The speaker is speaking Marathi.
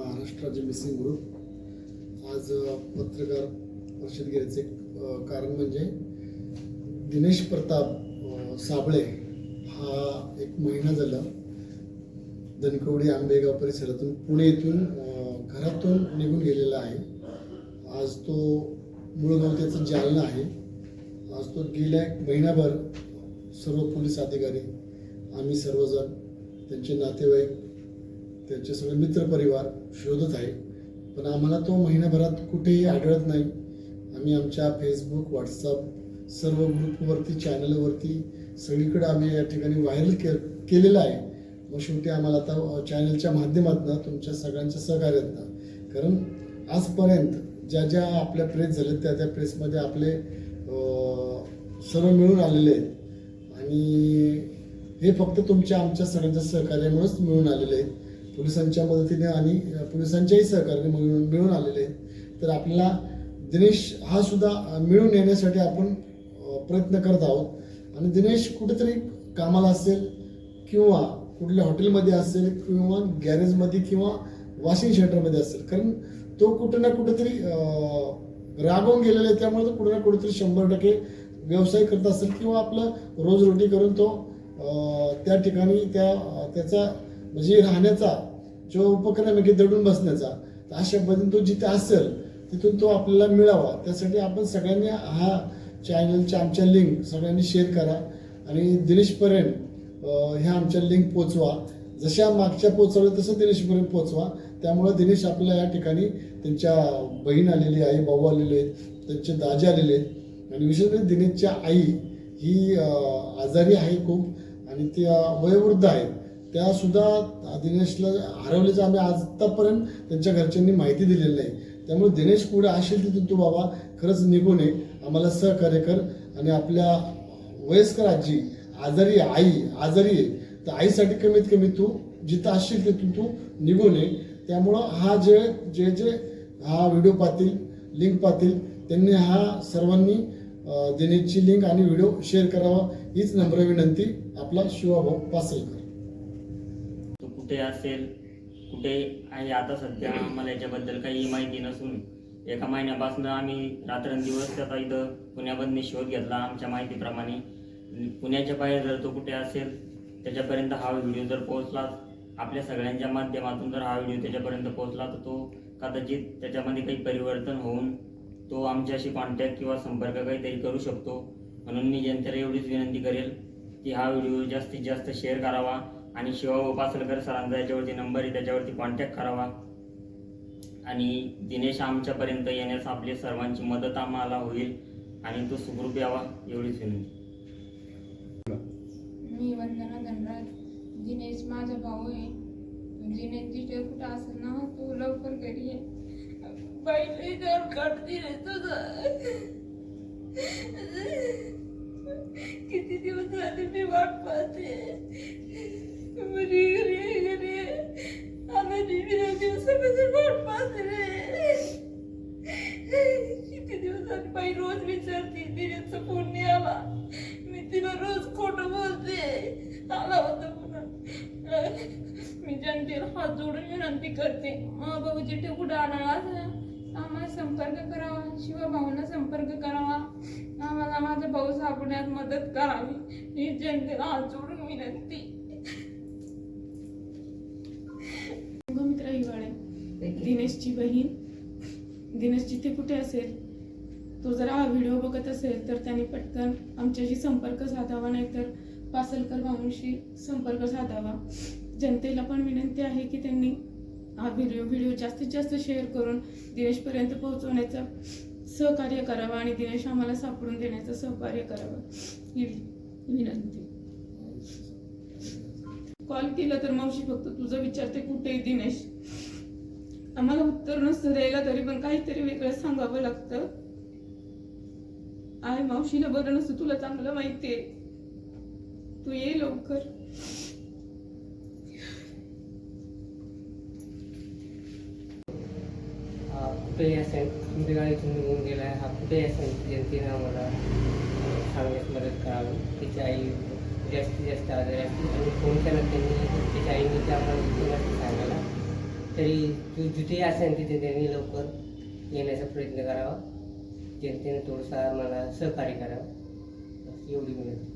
महाराष्ट्राचे मिसिंग ग्रुप आज पत्रकार परिषद घ्यायचे कारण म्हणजे दिनेश प्रताप साबळे हा एक महिना झाला धनकवडी आंबेगाव परिसरातून पुणे येथून घरातून निघून गेलेला आहे. आज तो मूळ गाव त्याचं जालना आहे. आज तो गेल्या एक महिनाभर सर्व पोलीस अधिकारी आम्ही सर्वजण त्यांचे नातेवाईक त्यांचे सगळे मित्रपरिवार शोधत आहे. पण आम्हाला तो महिन्याभरात कुठेही आढळत नाही. आम्ही आमच्या फेसबुक व्हॉट्सअप सर्व ग्रुपवरती चॅनलवरती सगळीकडे आम्ही या ठिकाणी व्हायरल के केलेलं आहे. मग शेवटी आम्हाला आता चॅनलच्या माध्यमातून तुमच्या सगळ्यांच्या सहकार्यातनं कारण आजपर्यंत ज्या ज्या आपल्या प्रेस झाल्या त्या त्या प्रेसमध्ये आपले सर्व मिळून आलेले आहेत. आणि हे फक्त तुमच्या आमच्या सगळ्यांच्या सहकार्यामुळेच मिळून आलेले आहेत. पोलिसांच्या मदतीने आणि पोलिसांच्याही सहकार्याने मिळून मिळून आलेले आहेत. तर आपल्याला दिनेश हा सुद्धा मिळून येण्यासाठी आपण प्रयत्न करत आहोत. आणि दिनेश कुठेतरी कामाला असेल किंवा कुठल्या हॉटेलमध्ये असेल किंवा गॅरेजमध्ये किंवा वॉशिंग सेंटरमध्ये असेल. कारण तो कुठं ना कुठेतरी रागवून गेलेला आहे. त्यामुळे तो कुठे ना कुठेतरी शंभर टक्के व्यवसाय करत असेल किंवा आपलं रोजरोटी करून तो त्या ठिकाणी त्या त्याचा म्हणजे राहण्याचा जो उपक्रम आहे की दडून बसण्याचा तर अशा पद्धतीने तो जिथे असेल तिथून तो आपल्याला मिळावा. त्यासाठी आपण सगळ्यांनी हा चॅनलच्या आमच्या लिंक सगळ्यांनी शेअर करा. आणि दिनेशपर्यंत ह्या आमच्या लिंक पोचवा. जशा मागच्या पोचवल्या तसं दिनेशपर्यंत पोचवा. त्यामुळे दिनेश आपल्या या ठिकाणी त्यांच्या बहीण आलेली आई भाऊ आलेले आहेत त्यांचे दाजे आलेले आहेत. आणि विशेष म्हणजे दिनेशच्या आई ही आजारी आहे खूप. आणि त्या वयोवृद्ध आहेत. त्या सुद्धा दिनेशला हरवल्याचं आम्ही आत्तापर्यंत त्यांच्या घरच्यांनी माहिती दिलेली नाही. त्यामुळे दिनेश पुढे असेल तिथून तू बाबा खरंच निघून ये. आम्हाला सहकार्य कर. आणि आपल्या वयस्कर आजी आजारी आई आजारी आहे तर आईसाठी कमीत कमी तू जिथं असशील तिथून तू निघून ये. त्यामुळं हा जे जे जे हा व्हिडिओ पाहतील लिंक पाहतील त्यांनी हा सर्वांनी दिनेशची लिंक आणि व्हिडिओ शेअर करावा. हीच नम्र विनंती आपला शिवाभाऊ पासलकर. कुठे असेल कुठे आहे आता सध्या आम्हाला याच्याबद्दल काही माहिती नसून. एका महिन्यापासून आम्ही रात्रंदिवस त्याचा इथं पुण्यामधून शोध घेतला आमच्या माहितीप्रमाणे. पुण्याच्या बाहेर जर तो कुठे असेल त्याच्यापर्यंत हा व्हिडिओ जर पोहोचला आपल्या सगळ्यांच्या माध्यमातून जर हा व्हिडिओ त्याच्यापर्यंत पोहोचला तर तो कदाचित त्याच्यामध्ये काही परिवर्तन होऊन तो आमच्याशी कॉन्टॅक्ट किंवा संपर्क काहीतरी करू शकतो. म्हणून मी जनतेला एवढीच विनंती करेल की हा व्हिडिओ जास्तीत जास्त शेअर करावा. आणि शिवा उपासलकर सरांचा याच्यावरती नंबर आहे त्याच्यावरती कॉन्टॅक्ट करावा. आणि दिनेश आमच्यापर्यंत येण्यास आपली सर्वांची मदत आम्हाला होईल. आणि तो सुखरूप यावा एवढीच विनंती. मी वंदना धनराज. दिनेश माझा भाऊ आहे. दिनेश तिथे कुठं असेल ना तू लवकर घरी ये. पहिले घर काढते रे तुझं. किती दिवस झाले मी वाट पाहते. रोज विचारते दिनेशचा फोन नाही आला. मी तिला रोज खोटं बोलते. आला होता पुन्हा. मी जनतेला हात जोडून विनंती करते जिथे कुठं असेल आम्हाला संपर्क करावा शिवा भाऊंना संपर्क करावा. आम्हाला माझा भाऊ सापडण्यात मदत करावी. ही जनतेला हात जोडून विनंती. मित्र हिवाळे दिनेशची बहीण. दिनेश जिथे कुठे असेल? तो जर हा व्हिडिओ बघत असेल तर त्यांनी पटकन आमच्याशी संपर्क साधावा नाहीतर पासलकर भाऊंशी संपर्क साधावा. जनतेला पण विनंती आहे की त्यांनी हा व्हिडिओ व्हिडिओ जास्तीत जास्त शेअर करून दिनेशपर्यंत पोहोचवण्याचं सहकार्य करावं आणि दिनेश आम्हाला सापडून देण्याचं सहकार्य करावं. ही विनंती. कॉल केला तर मावशी फक्त तुझं विचारते कुठे दिनेश? आम्हाला उत्तर नसतं द्यायला तरी पण काहीतरी वेगळं सांगावं लागतं. आय मावशीला बरं नसतं तुला चांगलं माहितीये. तू ये लवकर. हा कुठेही असेल आमच्या गाडीतून निघून गेला हा कुठेही असेल जनतेने आम्हाला सांगण्यास मदत करावी. तिची आई जास्तीत जास्त आजारी असते. आणि फोन केला त्यांनी तिच्या आईने ते आम्हाला सांगायला. तरी तू जिथे असेल तिथे त्यांनी लवकर येण्याचा प्रयत्न करावा. जनतेने थोडंसं मला सहकार्य करावं एवढी विनंती.